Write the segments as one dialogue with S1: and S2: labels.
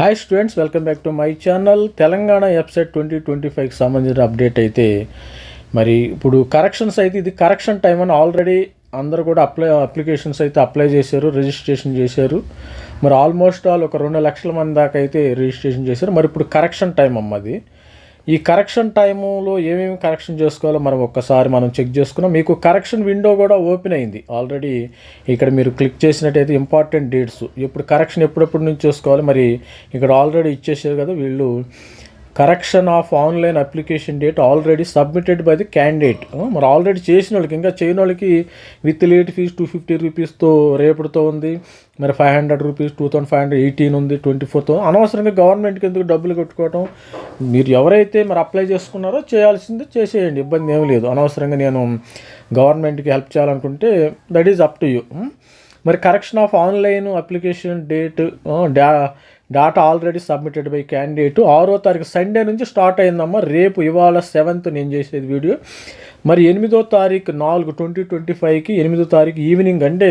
S1: Hi students welcome back to my channel Telangana website twenty twenty ఫైవ్కి సంబంధించిన update అయితే మరి ఇప్పుడు కరెక్షన్స్ అయితే ఇది కరెక్షన్ టైం అని ఆల్రెడీ అందరూ కూడా అప్లై అప్లికేషన్స్ అయితే అప్లై చేశారు రిజిస్ట్రేషన్ చేశారు. మరి ఆల్మోస్ట్ ఆల్ ఒక రెండు లక్షల మంది దాకా అయితే రిజిస్ట్రేషన్ చేశారు. మరి ఇప్పుడు కరెక్షన్ టైం అమ్మది ఈ కరెక్షన్ టైములో ఏమేమి కరెక్షన్ చేసుకోవాలో మనం ఒక్కసారి మనం చెక్ చేసుకున్నాం. మీకు కరెక్షన్ విండో కూడా ఓపెన్ అయింది. ఆల్రెడీ ఇక్కడ మీరు క్లిక్ చేసినట్టయితే ఇంపార్టెంట్ డేట్స్ ఇప్పుడు కరెక్షన్ ఎప్పుడెప్పుడు నుంచి చేసుకోవాలి? మరి ఇక్కడ ఆల్రెడీ ఇచ్చేసారు కదా వీళ్ళు. Correction of online application date already submitted by the candidate. మరి ఆల్రెడీ చేసిన వాళ్ళకి ఇంకా చేయని వాళ్ళకి with late fee two fifty రూపీస్తో రేపటితో ఉంది. మరి five hundred rupees two thousand five hundred eighteen ఉంది ట్వంటీ ఫోర్తో అనవసరంగా గవర్నమెంట్కి ఎందుకు డబ్బులు కట్టుకోవటం? మీరు ఎవరైతే మరి అప్లై చేసుకున్నారో చేయాల్సింది చేసేయండి ఇబ్బంది ఏం లేదు. అనవసరంగా నేను గవర్నమెంట్కి హెల్ప్ చేయాలనుకుంటే that is up to you. మరి correction of online application date డా data already submitted by candidate. ఆరో తారీఖు సండే నుంచి స్టార్ట్ అయిందమ్మా. రేపు ఇవాళ సెవెంత్ నేను చేసేది వీడియో. మరి ఎనిమిదో తారీఖు నాలుగు ట్వంటీ ట్వంటీ ఫైవ్కి ఎనిమిదో తారీఖు ఈవినింగ్ అంటే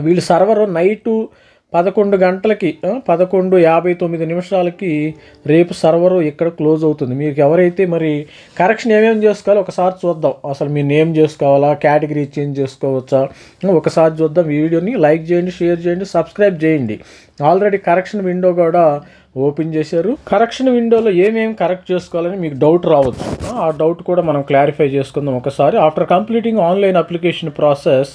S1: వీళ్ళు సర్వర్ నైటు పదకొండు గంటలకి పదకొండు యాభై తొమ్మిది నిమిషాలకి రేపు సర్వరు ఇక్కడ క్లోజ్ అవుతుంది. మీకు ఎవరైతే మరి కరెక్షన్ ఏమేమి చేసుకోవాలో ఒకసారి చూద్దాం. అసలు మీ నేమ్ చేసుకోవాలా కేటగిరీ చేంజ్ చేసుకోవచ్చా? ఒకసారి చూద్దాం. ఈ వీడియోని లైక్ చేయండి షేర్ చేయండి సబ్స్క్రైబ్ చేయండి. ఆల్రెడీ కరెక్షన్ విండో కూడా ఓపెన్ చేశారు. కరెక్షన్ విండోలో ఏమేమి కరెక్ట్ చేసుకోవాలని మీకు డౌట్ రావచ్చు. ఆ డౌట్ కూడా మనం క్లారిఫై చేసుకుందాం ఒకసారి. After completing online application process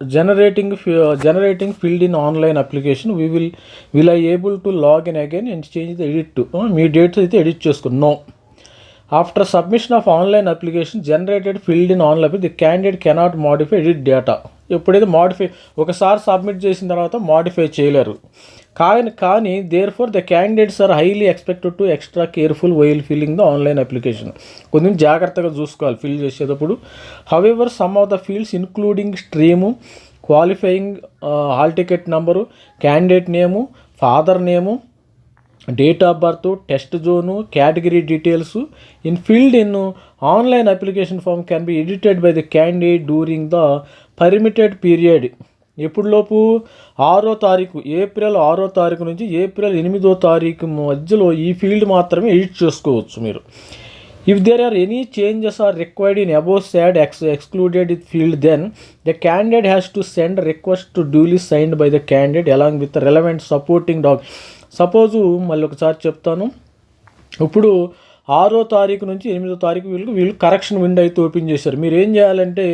S1: generating f- generating field in online application we will will i able to log in again and change the edit to uh, మీ dates అయితే edit చేసుకోండి no after submission of online application generated field in online the candidate cannot modify edit data ఎప్పుడైతే modify ఒకసారి submit చేసిన తర్వాత modify చేయలేరు. కానీ కానీ there for the candidates are highly expected to extra careful while filling the online application కొంచెం జాగ్రత్తగా చూసుకోవాలి ఫిల్ చేసేటప్పుడు. However some of the fields including stream qualifying hall ticket number candidate name father name date of birth test zone category details in field in online application form can be edited by the candidate during the permitted period. ఎప్పుడులోపు? ఆరో తారీఖు April ఆరో తారీఖు నుంచి April ఎనిమిదో తారీఖు మధ్యలో ఈ field మాత్రమే ఎడిట్ చేసుకోవచ్చు మీరు. If there are any changes are required in above said ex excluded it field then the candidate has to send request to duly signed by the candidate along with relevant supporting doc suppose మళ్ళీ ఒకసారి చెప్తాను. ఇప్పుడు ఆరో తారీఖు నుంచి ఎనిమిదో తారీఖు వీళ్ళకి వీళ్ళు కరెక్షన్ విండో అయితే ఓపెన్ చేశారు. మీరు ఏం చేయాలంటే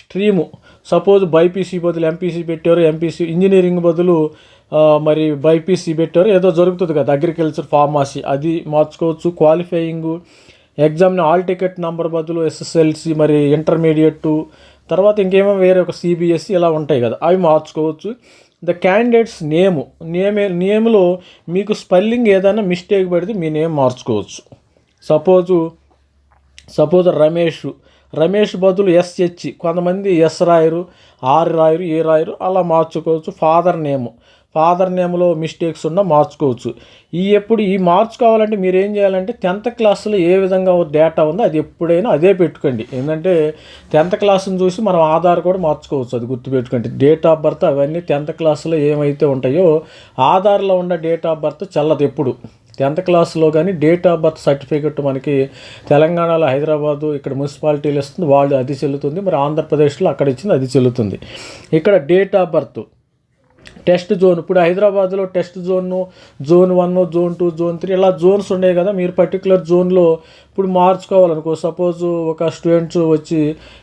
S1: స్ట్రీము సపోజ్ బైపీసీ బదులు ఎంపీసీ పెట్టారు ఎంపీసీ ఇంజనీరింగ్ బదులు మరి బైపీసీ పెట్టారు ఏదో జరుగుతుంది కదా అగ్రికల్చర్ ఫార్మసీ అది మార్చుకోవచ్చు. క్వాలిఫైయింగ్ ఎగ్జామ్ని ఆల్ టికెట్ నెంబర్ బదులు ఎస్ఎస్ఎల్సి మరి ఇంటర్మీడియట్ తర్వాత ఇంకేమో వేరే ఒక సిబిఎస్సి ఇలా ఉంటాయి కదా అవి మార్చుకోవచ్చు. ద క్యాండిడేట్స్ నేము నేమే నేమ్లో మీకు స్పెల్లింగ్ ఏదైనా మిస్టేక్ పడితే మీ నేమ్ మార్చుకోవచ్చు. సపోజు సపోజ్ రమేష్ రమేష్ బదులు ఎస్హెచ్ కొంతమంది ఎస్ రాయరు ఆర్ రాయరు ఏ రాయరు అలా మార్చుకోవచ్చు. ఫాదర్ నేమ్ ఫాదర్ నేమ్లో మిస్టేక్స్ ఉన్నా మార్చుకోవచ్చు. ఈ ఎప్పుడు ఈ మార్చుకోవాలంటే మీరు ఏం చేయాలంటే టెన్త్ క్లాస్లో ఏ విధంగా డేటా ఉందో అది ఎప్పుడైనా అదే పెట్టుకోండి. ఏంటంటే టెన్త్ క్లాస్ని చూసి మనం ఆధార్ కూడా మార్చుకోవచ్చు అది గుర్తుపెట్టుకోండి. డేట్ ఆఫ్ బర్త్ అవన్నీ టెన్త్ క్లాస్లో ఏమైతే ఉంటాయో ఆధార్లో ఉన్న డేట్ ఆఫ్ బర్త్ చల్లదు ఎప్పుడు. టెన్త్ క్లాస్లో కానీ డేట్ ఆఫ్ బర్త్ సర్టిఫికెట్ మనకి తెలంగాణలో హైదరాబాదు ఇక్కడ మున్సిపాలిటీలు ఇస్తుంది వాళ్ళు అది చెల్లుతుంది. మరి ఆంధ్రప్రదేశ్లో అక్కడ ఇచ్చింది అది చెల్లుతుంది. ఇక్కడ date of birth test zone. ఇప్పుడు హైదరాబాద్లో test జోన్ను zone one zone two zone three ఇలా జోన్స్ ఉన్నాయి కదా. మీరు పర్టికులర్ జోన్లో ఇప్పుడు మార్చుకోవాలనుకో సపోజ్ ఒక స్టూడెంట్స్ వచ్చి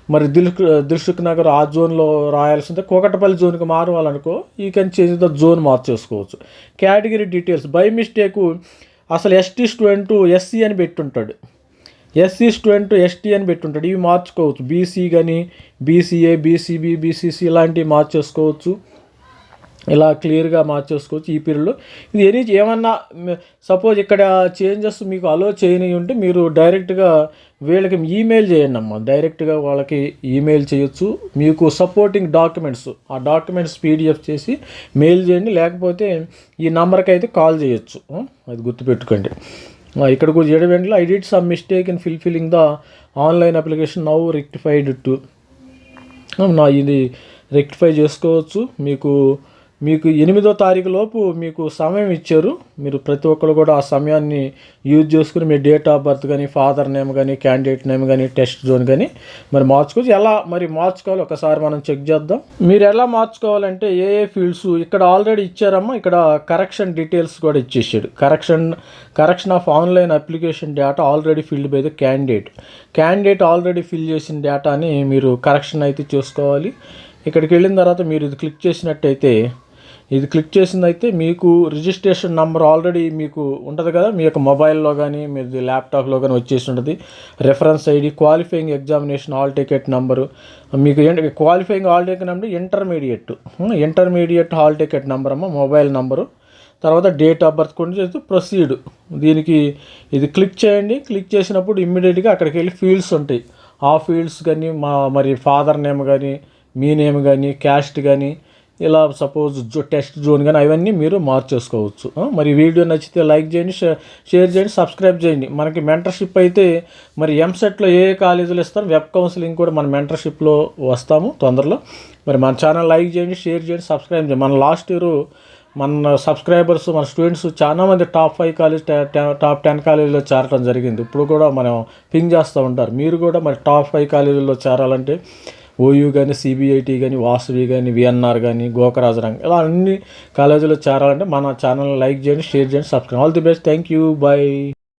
S1: మరి దిల్ దిల్సుఖ్ నగర్ ఆ జోన్లో రాయాల్సిందే. కోకటపల్లి జోన్కి మారవాలనుకో ఈ can change the zone మార్చేసుకోవచ్చు. Category details. By mistake అసలు ఎస్టీ స్టూడెంట్ ఎస్సీ అని పెట్టుంటాడు. ఎస్సీ స్టూడెంట్ ఎస్టీ అని పెట్టుంటాడు. ఇవి మార్చుకోవచ్చు. బీసీ కానీ బీసీఏ బీసీబీ బీసీసీ ఇలాంటివి మార్చేసుకోవచ్చు. ఇలా క్లియర్గా మార్చేసుకోవచ్చు ఈ పీరియడ్లో ఇది ఎనీ ఏమన్నా సపోజ్ ఇక్కడ చేంజెస్ మీకు అలో చేయని ఉంటే మీరు డైరెక్ట్గా వీళ్ళకి ఈమెయిల్ చేయండి అమ్మ. డైరెక్ట్గా వాళ్ళకి ఈమెయిల్ చేయొచ్చు. మీకు సపోర్టింగ్ డాక్యుమెంట్స్ ఆ డాక్యుమెంట్స్ పీడిఎఫ్ చేసి మెయిల్ చేయండి. లేకపోతే ఈ నెంబర్కి అయితే కాల్ చేయొచ్చు. అది గుర్తుపెట్టుకోండి. ఇక్కడ కూడా చేయడం వెంటనే I did some mistake in filling the online application now rectified to నా ఇది రెక్టిఫై చేసుకోవచ్చు. మీకు మీకు ఎనిమిదో తారీఖు లోపు మీకు సమయం ఇచ్చారు. మీరు ప్రతి ఒక్కరు కూడా ఆ సమయాన్ని యూజ్ చేసుకుని మీ డేట్ ఆఫ్ బర్త్ కానీ ఫాదర్ నేమ్ కానీ క్యాండిడేట్ నేమ్ కానీ టెస్ట్ జోన్ కానీ మరి మార్చుకోవచ్చు. ఎలా మరి మార్చుకోవాలి? ఒకసారి మనం చెక్ చేద్దాం. మీరు ఎలా మార్చుకోవాలంటే ఏ ఏ ఫీల్డ్స్ ఇక్కడ ఆల్రెడీ ఇచ్చారమ్మా ఇక్కడ కరెక్షన్ డీటెయిల్స్ కూడా ఇచ్చేసాడు. Correction correction of online application data already filled by the candidate. Candidate already fill చేసిన డేటాని మీరు కరెక్షన్ అయితే చేసుకోవాలి. ఇక్కడికి వెళ్ళిన తర్వాత మీరు ఇది క్లిక్ చేసినట్టయితే ఇది క్లిక్ చేసిందైతే మీకు రిజిస్ట్రేషన్ నెంబర్ ఆల్రెడీ మీకు ఉంటుంది కదా? మీ యొక్క మొబైల్లో కానీ మీది ల్యాప్టాప్లో కానీ వచ్చేసి ఉంటుంది. Reference ID qualifying examination hall ticket number మీకు ఏంటి qualifying hall ticket number intermediate intermediate hall ticket number అమ్మ మొబైల్ నెంబరు తర్వాత డేట్ ఆఫ్ బర్త్ కొన్ని చేస్తూ ప్రొసీడ్ దీనికి ఇది క్లిక్ చేయండి. క్లిక్ చేసినప్పుడు ఇమ్మీడియట్గా అక్కడికి వెళ్ళి ఫీల్డ్స్ ఉంటాయి. ఆ ఫీల్డ్స్ కానీ మా మరి ఫాదర్ నేమ్ కానీ మీ నేమ్ కానీ క్యాస్ట్ కానీ ఇలా సపోజ్ జో టెస్ట్ జోన్ కానీ అవన్నీ మీరు మార్చేసుకోవచ్చు. మరి వీడియో నచ్చితే లైక్ చేయండి షేర్ చేయండి సబ్స్క్రైబ్ చేయండి. మనకి మెంటర్షిప్ అయితే మరి ఎంసెట్లో ఏ ఏ కాలేజీలు ఇస్తారు వెబ్ కౌన్సిలింగ్ కూడా మన మెంటర్షిప్లో వస్తాము తొందరలో. మరి మన ఛానల్ లైక్ చేయండి షేర్ చేయండి సబ్స్క్రైబ్ చేయండి. మన లాస్ట్ ఇయర్ మన సబ్స్క్రైబర్స్ మన స్టూడెంట్స్ చాలా మంది top five college top ten కాలేజీలో చేరటం జరిగింది. ఇప్పుడు కూడా మనం పింగ్ చేస్తూ ఉంటారు. మీరు కూడా మరి టాప్ ఫైవ్ కాలేజీల్లో చేరాలంటే ఓయూ కానీ సిబిఐటి కానీ వాసవి కానీ విఎన్ఆర్ కానీ గోకరాజరంగ్ ఇలా అన్ని కాలేజీలో చేరాలంటే మన ఛానల్ లైక్ చేయండి షేర్ చేయండి subscribe all the best thank you bye